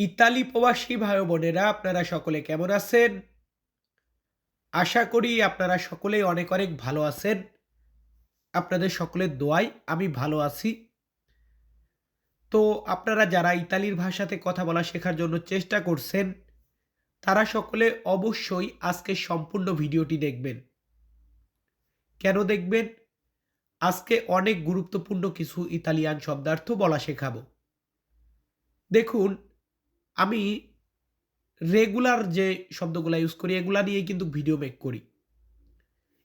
Italy প্রবাসী ভাই বোনেরা, আপনারা সকলে কেমন আছেন? আশা করি আপনারা সকলেই অনেক অনেক ভালো আছেন। আপনাদের সকলের দোয়াই আমি ভালো আছি। তো আপনারা যারা ইতালির ভাষাতে কথা বলা শেখার জন্য চেষ্টা করছেন, তারা সকলে অবশ্যই আজকে সম্পূর্ণ ভিডিওটি দেখবেন। কেন দেখবেন? আজকে অনেক গুরুত্বপূর্ণ কিছু ইতালিয়ান শব্দার্থ বলা শেখাবো। দেখুন আমি রেগুলার যে শব্দগুলো ইউজ করি, এগুলা নিয়েই কিন্তু ভিডিও মেক করি।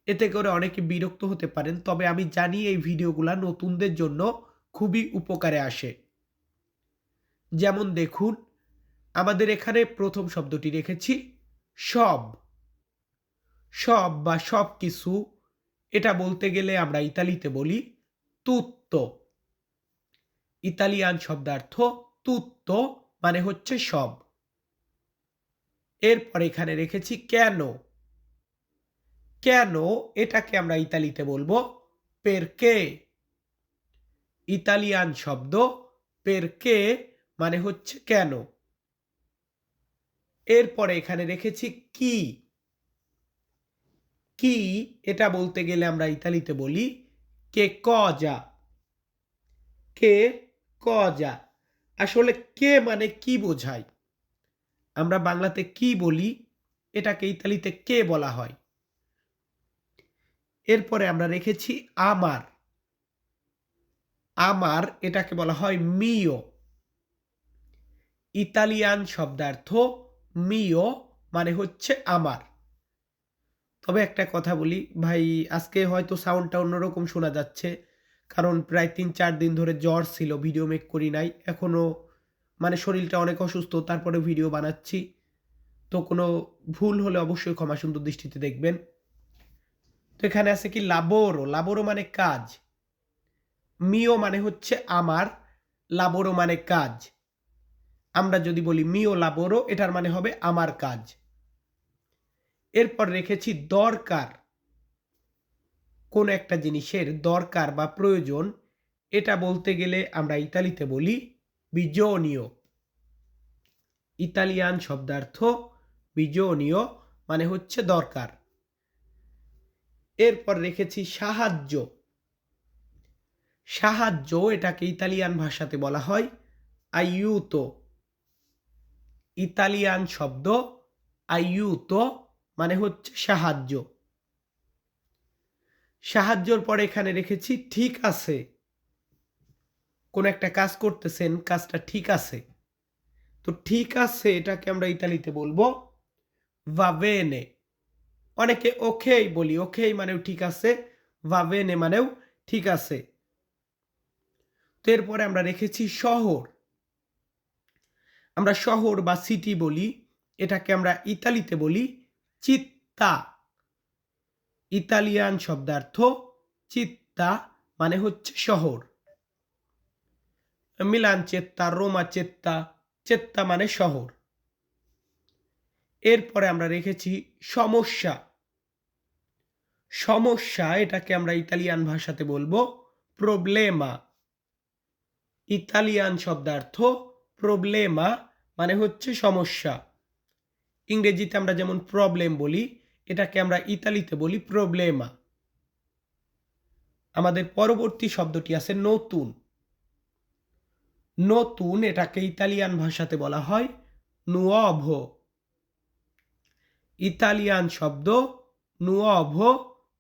এতে করে অনেকে বিরক্ত হতে পারেন, তবে আমি জানি এই ভিডিওগুলা নতুনদের জন্য খুবই উপকারে আসে। যেমন দেখুন, আমাদের এখানে প্রথম শব্দটি রেখেছি, সব। সব বা সব কিছু, এটা বলতে গেলে আমরা ইতালিতে বলি তুত্ত ইতালিয়ান শব্দার্থ তুত্ত মানে হচ্ছে সব। এরপর এখানে রেখেছি কেন? কেন এটাকে আমরা ইতালিতে বলব পেরকে ইতালিয়ান শব্দ পেরকে মানে হচ্ছে কেন? এরপরে এখানে রেখেছি কি? কি এটা বলতে গেলে আমরা ইতালিতে বলি কে কজা কে কজা আসলে কে মানে কি বোঝায়? আমরা বাংলাতে কি বলি? এটাকে ইতালিতে কে বলা হয়? এরপরে আমরা রেখেছি আমার। আমার এটাকে বলা হয় মিও ইতালিয়ান শব্দার্থ মিও মানে হচ্ছে আমার। তবে একটা কথা বলি, ভাই, আজকে হয়তো সাউন্ডটা অন্যরকম শোনা যাচ্ছে। কারণ প্রায় তিন, চার দিন ধরে জ্বর ছিল ভিডিও মেক করি নাই। এখনও মানে শরীরটা অনেক অসুস্থ তারপরে ভিডিও বানাচ্ছি। তো কোনো ভুল হলে অবশ্যই ক্ষমা সুন্দর দৃষ্টিতে দেখবেন। তো এখানে আছে কি লাবোরো লাবোরো মানে কাজ। মিও মানে হচ্ছে আমার লাবোরো মানে কাজ। আমরা যদি বলি মিও লাবোরো এটার মানে হবে আমার কাজ। এরপর রেখেছি দরকার। কোন একটা জিনিসের দরকার বা প্রয়োজন, এটা বলতে গেলে আমরা ইতালিতে বলি বিজনীয় ইতালিয়ান শব্দার্থ বিজনীয় মানে হচ্ছে দরকার। এরপর রেখেছি সাহায্য সাহায্য এটাকে ইতালিয়ান ভাষাতে বলা হয় আইউতো ইতালিয়ান শব্দ আইউতো মানে হচ্ছে সাহায্য। সাহায্যর পরে এখানে রেখেছি, ঠিক আছে। কোন একটা কাজ করতেছেন, কাজটা ঠিক আছে। তো ঠিক আছে এটাকে আমরা ইতালিতে বলব ভাবেনে অনেকে ওকেই বলি ওকেই মানেও ঠিক আছে ভাবেনে মানেও ঠিক আছে। তো এরপরে আমরা রেখেছি শহর। আমরা শহর বা সিটি বলি, এটাকে আমরা ইতালিতে বলি চিত্তা ইতালিয়ান শব্দার্থ চিত্তা মানে হচ্ছে শহর। মিলান চেত্তা, রোমা চেত্তা চেত্তা মানে শহর। এরপরে আমরা রেখেছি সমস্যা। সমস্যা, এটাকে আমরা ইতালিয়ান ভাষাতে বলব প্রবলেমা। ইতালিয়ান শব্দার্থ প্রবলেমা মানে হচ্ছে সমস্যা। ইংরেজিতে আমরা যেমন প্রবলেম বলি এটাকে আমরা ইতালিতে বলি প্রবলেমা আমাদের পরবর্তী শব্দটি আছে নতুন। নতুন এটাকে ইতালিয়ান ভাষাতে বলা হয় নুয়ভ ইতালিয়ান শব্দ নুয়ভ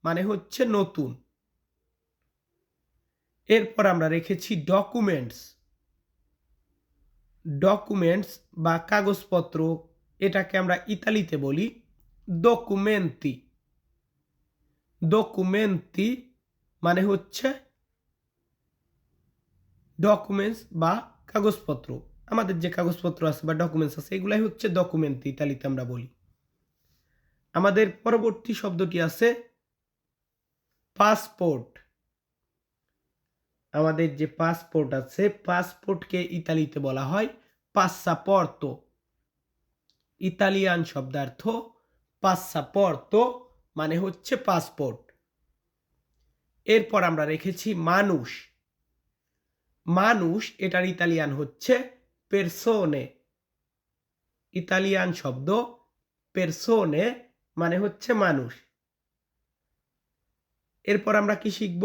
মানে হচ্ছে নতুন। এরপর আমরা রেখেছি ডকুমেন্টস ডকুমেন্টস বা কাগজপত্র, এটাকে আমরা ইতালিতে বলি ডকুমেন্তি ডকুমেন্তি মানে হচ্ছে ডকুমেন্টস বা কাগজপত্র। আমাদের যে কাগজপত্র আছে বা ডকুমেন্টস আছে, এগুলাই হচ্ছে ডকুমেন্ট ইতালিতে আমরা বলি। আমাদের পরবর্তী শব্দটি আছে পাসপোর্ট আমাদের যে পাসপোর্ট আছে পাসপোর্টকে ইতালিতে বলা হয় পাসাপর্ত ইতালিয়ান শব্দার্থ পাসাপর্ত মানে হচ্ছে পাসপোর্ট এরপর আমরা রেখেছি মানুষ। মানুষ এটার ইতালিয়ান হচ্ছে পেরসোনে ইতালিয়ান শব্দ পেরসোনে মানে হচ্ছে মানুষ। এরপর আমরা কি শিখব?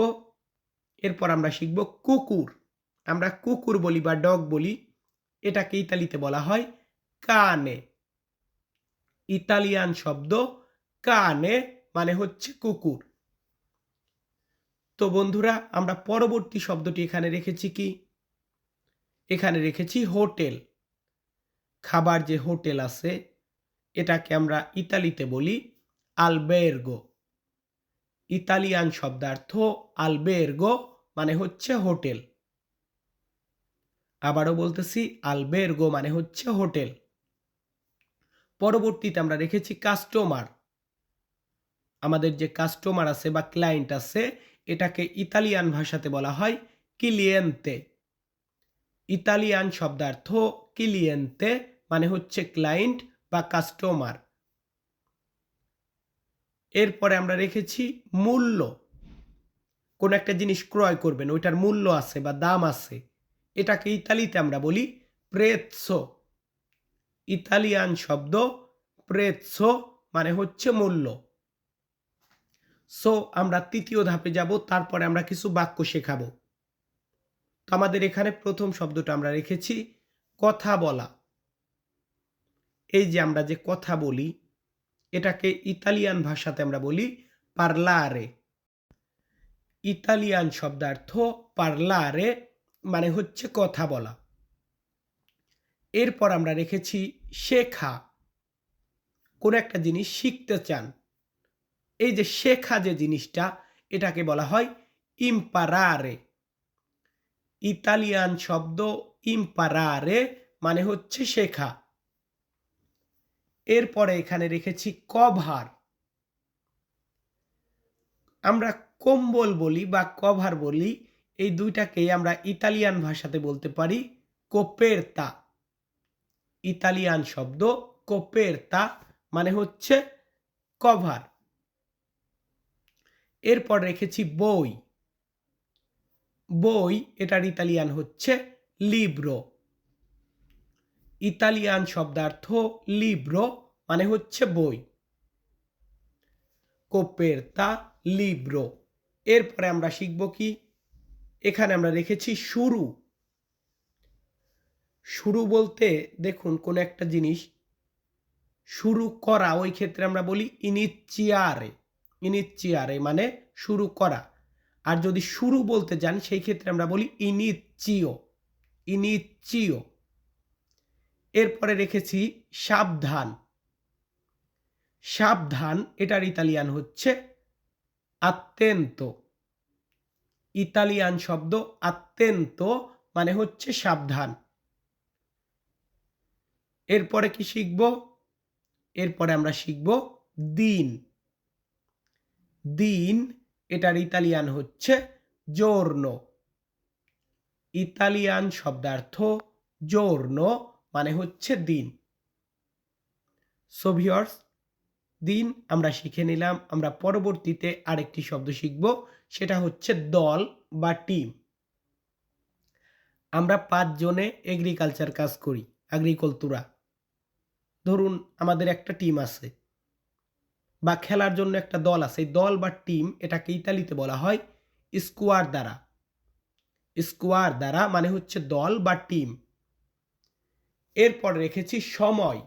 এরপর আমরা শিখব কুকুর। আমরা কুকুর বলি বা ডগ বলি। এটাকে ইতালিতে বলা হয় কানে। ইতালিয়ান শব্দ কানে মানে হচ্ছে কুকুর। তো বন্ধুরা, আমরা পরবর্তী শব্দটি এখানে রেখেছি কি? এখানে রেখেছি হোটেল। খাবার যে হোটেল আছে, এটাকে আমরা ইতালিতে বলি আলবের্গো। ইতালিয়ান শব্দার্থ আলবের্গো মানে হচ্ছে হোটেল। আবারও বলতেছি, আলবের্গো মানে হচ্ছে হোটেল। পরবর্তীতে আমরা রেখেছি কাস্টমার আমাদের যে কাস্টমার আছে বা ক্লায়েন্ট আছে, এটাকে ইতালিয়ান ভাষাতে বলা হয় কিলিয়েন্তে ইতালিয়ান শব্দার্থ কিলিয়েন্তে মানে হচ্ছে ক্লায়েন্ট বা কাস্টমার এরপরে আমরা রেখেছি মূল্য। কোন একটা জিনিস ক্রয় করবেন, ওইটার মূল্য আছে বা দাম আছে। এটাকে ইতালিতে আমরা বলি প্রেৎসো ইতালিয়ান শব্দ প্রেৎসো মানে হচ্ছে মূল্য। সো আমরা তৃতীয় ধাপে যাব, তারপরে আমরা কিছু বাক্য শেখাবো। তো আমাদের এখানে প্রথম শব্দটা আমরা রেখেছি, কথা বলা। এই যে আমরা যে কথা বলি, এটাকে ইতালিয়ান ভাষাতে আমরা বলি পার্লারে ইতালিয়ান শব্দার্থ পার্লারে মানে হচ্ছে কথা বলা। এরপর আমরা রেখেছি শেখা। কোন একটা জিনিস শিখতে চান। এই যে শেখা যে জিনিসটা, এটাকে বলা হয় ইম্পারারে ইতালিয়ান শব্দ ইম্পারারে মানে হচ্ছে শেখা। এরপরে এখানে রেখেছি কভার। আমরা কম্বল বলি বা কভার বলি, এই দুইটাকেই আমরা ইতালিয়ান ভাষাতে বলতে পারি কোপেরতা। ইতালিয়ান শব্দ, কোপেরতা মানে হচ্ছে কভার। এরপর রেখেছি বই। বই, এটার ইতালিয়ান হচ্ছে লিব্রো। ইতালিয়ান শব্দার্থ লিব্রো মানে হচ্ছে বই। কোপেরতা, লিব্রো। এরপরে আমরা শিখব কি? এখানে আমরা রেখেছি শুরু। শুরু বলতে দেখুন কোন একটা জিনিস শুরু করা, ওই ক্ষেত্রে আমরা বলি ইনিচিয়ারে ইনিচিয়ারে মানে শুরু করা। আর যদি শুরু বলতে যান, সেই ক্ষেত্রে আমরা বলি ইনিচিও ইনিচিও এরপরে রেখেছি সাবধান। সাবধান, এটার ইতালিয়ান হচ্ছে আত্যন্ত ইতালিয়ান শব্দ আত্যন্ত মানে হচ্ছে সাবধান। এরপরে কি শিখব? এরপরে আমরা শিখব দিন। দিন এটার ইতালিয়ান হচ্ছে জোর্ন ইতালিয়ান শব্দার্থ জোর্ন মানে হচ্ছে দিন। সোভিয়র্স দিন আমরা শিখে নিলাম, আমরা পরবর্তীতে আরেকটি শব্দ শিখব, সেটা হচ্ছে দল বা টিম আমরা পাঁচজনে এগ্রিকালচার কাজ করি এগ্রিকলতুরা ধরুন আমাদের একটা টিম আছে বা খেলার জন্য একটা দল আছে দল বা টিম এটাকে ইতালিতে বলা হয় স্কোয়ার দ্বারা। স্কোয়ার দ্বারা মানে হচ্ছে দল বা টিম এরপর রেখেছি সময়।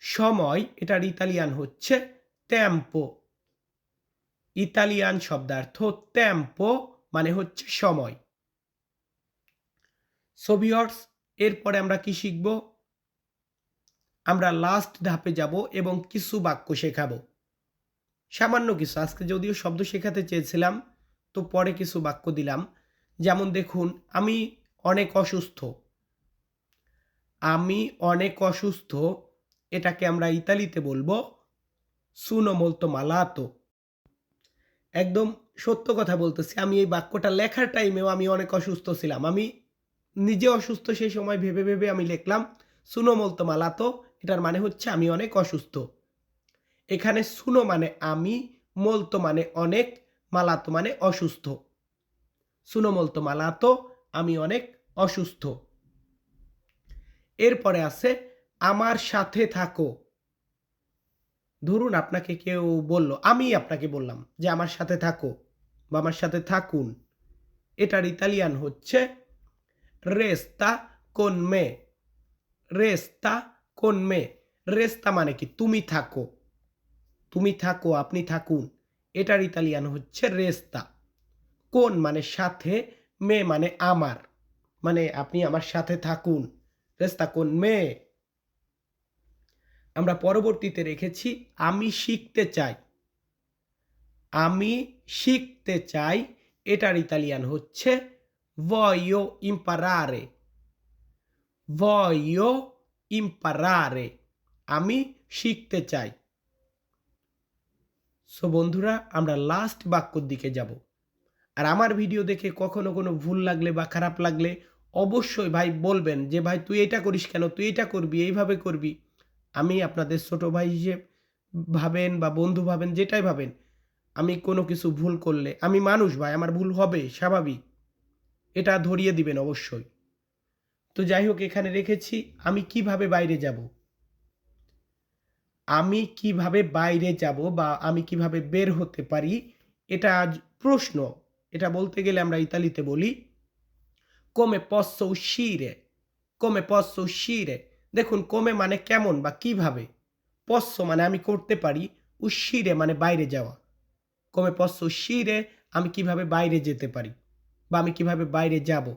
সময়, এটার ইতালিয়ান হচ্ছে ট্যাম্পো ইতালিয়ান শব্দার্থ ট্যাম্পো মানে হচ্ছে সময়। সোভিয়র্স এরপরে আমরা কি শিখব? আমরা লাস্ট ধাপে যাব এবং কিছু বাক্য শেখাবো। সামান্য কিছু, আজকে যদিও শব্দ শেখাতে চেয়েছিলাম, তো পরে কিছু বাক্য দিলাম। যেমন দেখুন, আমি অনেক অসুস্থ। আমি অনেক অসুস্থ, এটাকে আমরা ইতালিতে বলব সুনো মলতো মালাতো একদম সত্য কথা বলতেছি, আমি এই বাক্যটা লেখার টাইমেও আমি অনেক অসুস্থ ছিলাম। আমি নিজে অসুস্থ সেই সময় ভেবে ভেবে আমি লিখলাম সুনো মলতো মালাতো এটার মানে হচ্ছে আমি অনেক অসুস্থ। এখানে সুনো মানে আমি, মলতো মানে অনেক, মালাতো মানে অসুস্থ। সুনো, মলতো, মালাতো, আমি অনেক অসুস্থ। এরপরে আছে, আমার সাথে থাকো। ধরুন আপনাকে কেউ বলল, আমি আপনাকে বললাম যে আমার সাথে থাকো বা আমার সাথে থাকুন। এটার ইতালিয়ান হচ্ছে, রেস্তা কোন মে? রেস্তা কোন মে রেস্তা মানে কি? তুমি থাকো। তুমি থাকো, আপনি থাকুন। এটার ইতালিয়ান হচ্ছে রেস্তা। কোন মানে সাথে, মে মানে আমার। মানে আপনি আমার সাথে থাকুন। রেস্তা কোন মে আমরা পরবর্তীতে রেখেছি, আমি শিখতে চাই। আমি শিখতে চাই, এটার ইতালিয়ান হচ্ছে, voglio imparare voglio imparare. আমি শিখতে চাই। সো বন্ধুরা, আমরা লাস্ট বাক্যর দিকে যাব। আর আমার ভিডিও দেখে কখনো কোনো ভুল লাগলে বা খারাপ লাগলে অবশ্যই ভাই বলবেন যে, ভাই, তুই এটা করিস কেন? তুই এটা করবি, এইভাবে করবি। আমি আপনাদের ছোট ভাই হিসেবে ভাবেন বা বন্ধু ভাবেন, যেটাই ভাবেন, আমি কোনো কিছু ভুল করলে, আমি মানুষ ভাই, আমার ভুল হবে, স্বাভাবিক। এটা ধরিয়ে দিবেন অবশ্যই। তো যাই হোক এখানে রেখেছি, আমি কীভাবে বাইরে যাব? আমি কীভাবে বাইরে যাব বা আমি কীভাবে বের হতে পারি, এটা আজ প্রশ্ন। এটা বলতে গেলে আমরা ইতালিতে বলি come posso শিরে come posso শিরে দেখুন, কমে মানে কেমন বা কীভাবে? পস্য মানে আমি করতে পারি উশিরে মানে বাইরে যাওয়া। কমে পস্য শিরে আমি কীভাবে বাইরে যেতে পারি বা আমি কীভাবে বাইরে যাব?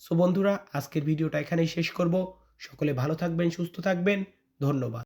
সো বন্ধুরা আজকের ভিডিওটা এখানেই শেষ করব। সকলে ভালো থাকবেন সুস্থ থাকবেন। ধন্যবাদ।